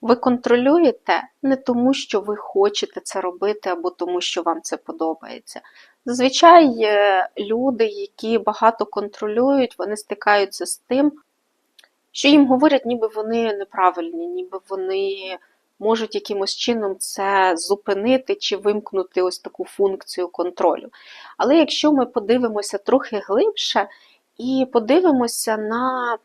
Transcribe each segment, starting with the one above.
Ви контролюєте не тому, що ви хочете це робити, або тому, що вам це подобається. Зазвичай е, люди, які багато контролюють, вони стикаються з тим, що їм говорять, ніби вони неправильні, ніби вони можуть якимось чином це зупинити чи вимкнути ось таку функцію контролю. Але якщо ми подивимося трохи глибше і подивимося на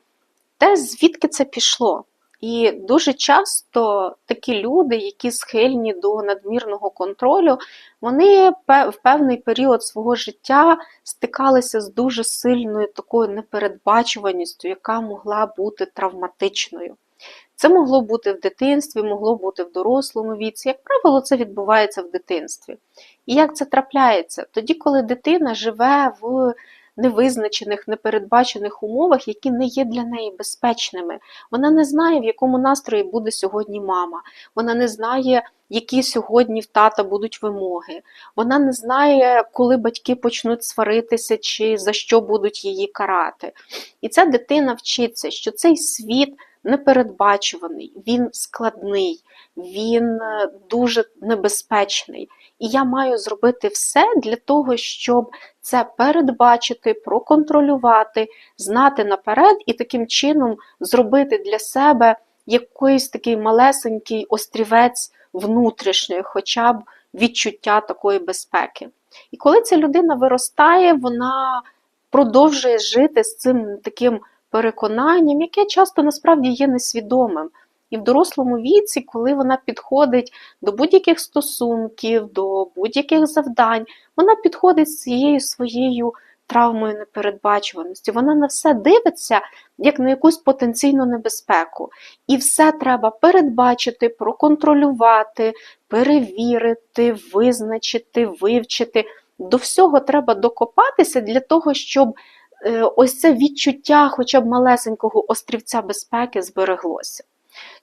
те, звідки це пішло. І дуже часто такі люди, які схильні до надмірного контролю, вони в певний період свого життя стикалися з дуже сильною такою непередбачуваністю, яка могла бути травматичною. Це могло бути в дитинстві, могло бути в дорослому віці. Як правило, це відбувається в дитинстві. І як це трапляється? Тоді, коли дитина живе в невизначених, непередбачених умовах, які не є для неї безпечними. Вона не знає, в якому настрої буде сьогодні мама. Вона не знає, які сьогодні в тата будуть вимоги. Вона не знає, коли батьки почнуть сваритися чи за що будуть її карати. І ця дитина вчиться, що цей світ непередбачуваний, він складний, він е, дуже небезпечний. І я маю зробити все для того, щоб це передбачити, проконтролювати, знати наперед і таким чином зробити для себе якийсь такий малесенький острівець внутрішньої, хоча б відчуття такої безпеки. І коли ця людина виростає, вона продовжує жити з цим таким переконанням, яке часто насправді є несвідомим. І в дорослому віці, коли вона підходить до будь-яких стосунків, до будь-яких завдань, вона підходить з цією своєю травмою непередбачуваності. Вона на все дивиться як на якусь потенційну небезпеку. І все треба передбачити, проконтролювати, перевірити, визначити, вивчити. До всього треба докопатися для того, щоб ось це відчуття хоча б малесенького острівця безпеки збереглося.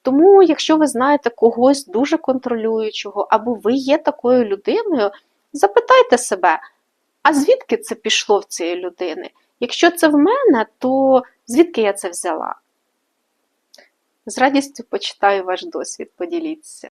Тому, якщо ви знаєте когось дуже контролюючого, або ви є такою людиною, запитайте себе, а звідки це пішло в цієї людини? Якщо це в мене, то звідки я це взяла? З радістю почитаю ваш досвід, поділіться.